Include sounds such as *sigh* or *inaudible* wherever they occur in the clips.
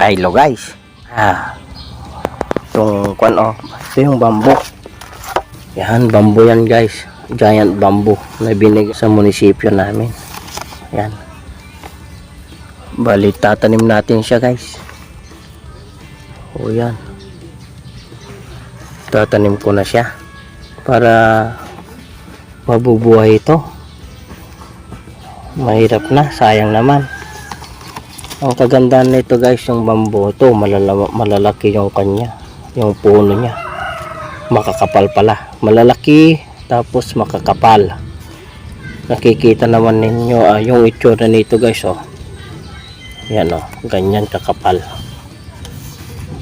Ay, lo guys. Ah. Itong kwan oh. Ito yung bamboo. Yan, bamboo yan guys. Giant bamboo na binig sa munisipyo namin. Yan. Bali, tatanim natin siya guys. O yan. Tatanim ko na siya. Para mabubuhay ito. Mahirap na, sayang naman. Ang kagandahan nito guys, yung bamboo ito, malala malalaki yung kanya, yung puno niya. Makakapal pala. Malalaki, tapos makakapal. Nakikita naman ninyo ah, yung itsura nito guys, oh. Yan oh, ganyan kakapal.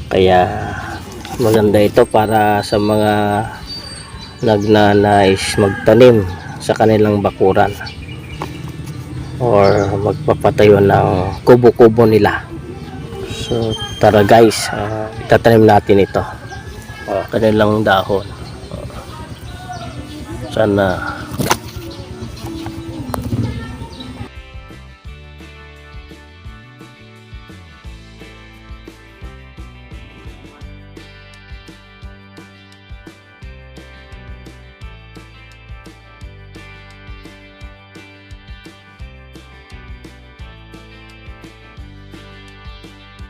Kaya maganda ito para sa mga nagnanais magtanim sa kanilang bakuran or magpapatayo ng kubo-kubo nila. So tara guys uh, itatanim natin ito. Uh, kanilang dahon. Uh, sana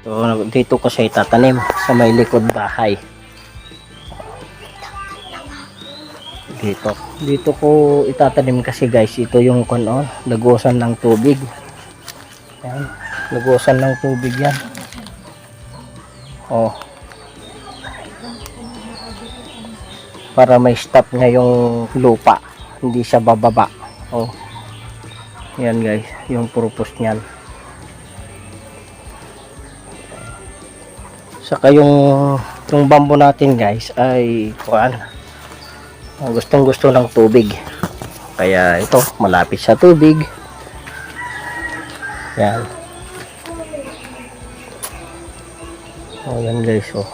So, dito ko siya itatanim sa may likod bahay. Dito. Dito ko itatanim kasi guys, ito yung kuno, lagusan ng tubig. Yan. Lagusan ng tubig yan. Oh. Para may stop niya yung lupa. Hindi siya bababa. Oh. Yan guys, yung purpose niyan. Saka yung yung bamboo natin guys ay kuan. Gustong gusto ng tubig. Kaya ito malapit sa tubig. Yan. Oh, yan guys oh.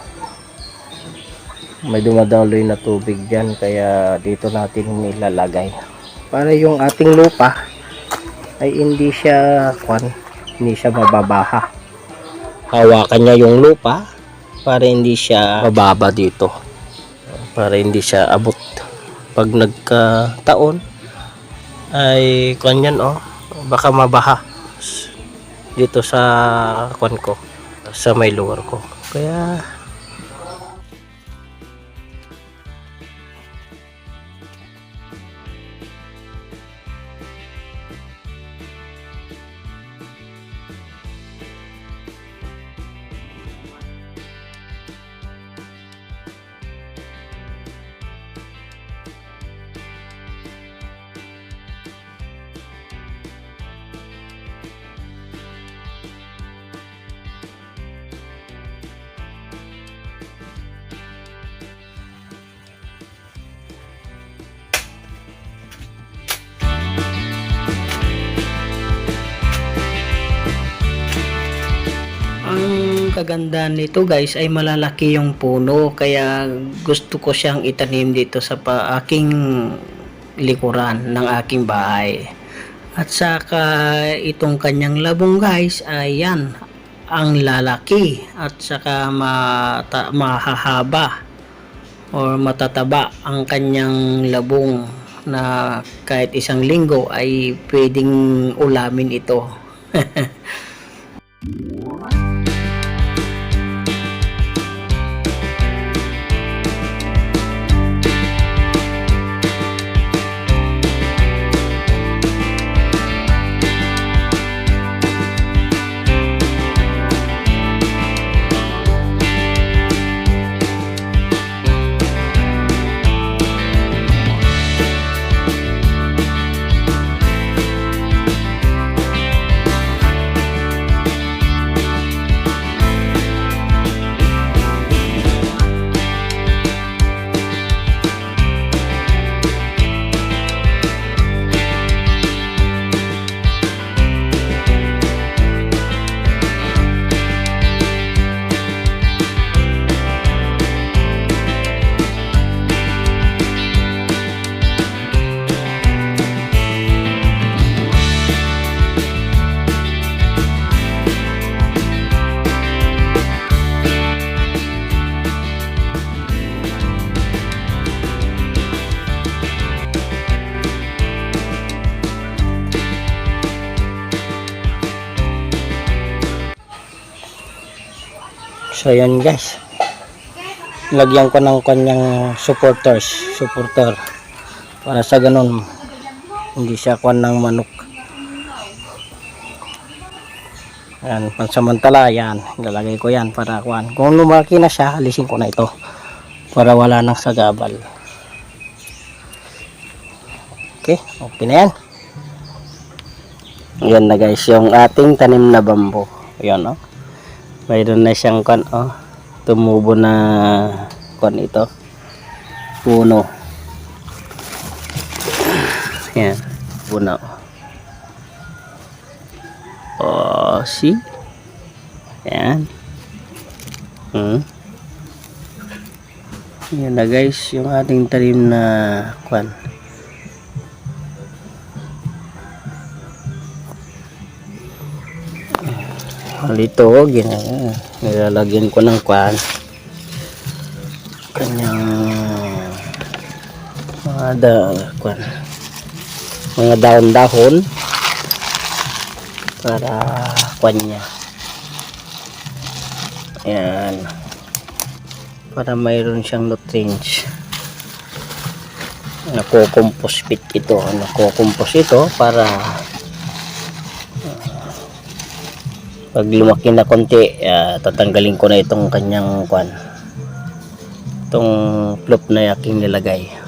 May dumadaloy na tubig diyan kaya dito natin nilalagay. Para yung ating lupa ay hindi siya kuan, hindi siya mababaha. Hawakan niya yung lupa para hindi siya mababa dito. Para hindi siya abot. Pag nagkataon ay kanyan oh. Baka mabaha dito sa kwan ko sa may lugar ko. Kaya kagandahan nito guys ay malalaki yung puno kaya gusto ko siyang itanim dito sa pa aking likuran ng aking bahay. At saka itong kanyang labong guys ay yan ang lalaki at saka mata, mahahaba or matataba ang kanyang labong na kahit isang linggo ay pwedeng ulamin ito. *laughs* So yan guys. Lagyan ko ng kanyang supporters, supporter. Para sa ganun, hindi siya kuan ng manok. Yan, pansamantala yan. Ilalagay ko yan para kuan. Kung lumaki na siya, alisin ko na ito. Para wala nang sagabal. Okay, okay na yan. Yan na guys, yung ating tanim na bambo. Yan oh. Mayroon na siyang kan oh. Tumubo na kan ito. Puno. Yan. Puno. Oh, see? Yan. Hmm. Yan na guys, yung ating tanim na kwan. Dito, gina, nilalagyan ko ng kwan. Kanyang mga da, kwan. Mga dahon-dahon para kwan niya. Ayan. Para mayroon siyang nutrients. Nako-compose pit ito. Nako-compose ito para pag lumaki na konti ah, tatanggalin ko na itong kanyang kwan. Itong plop na aking nilagay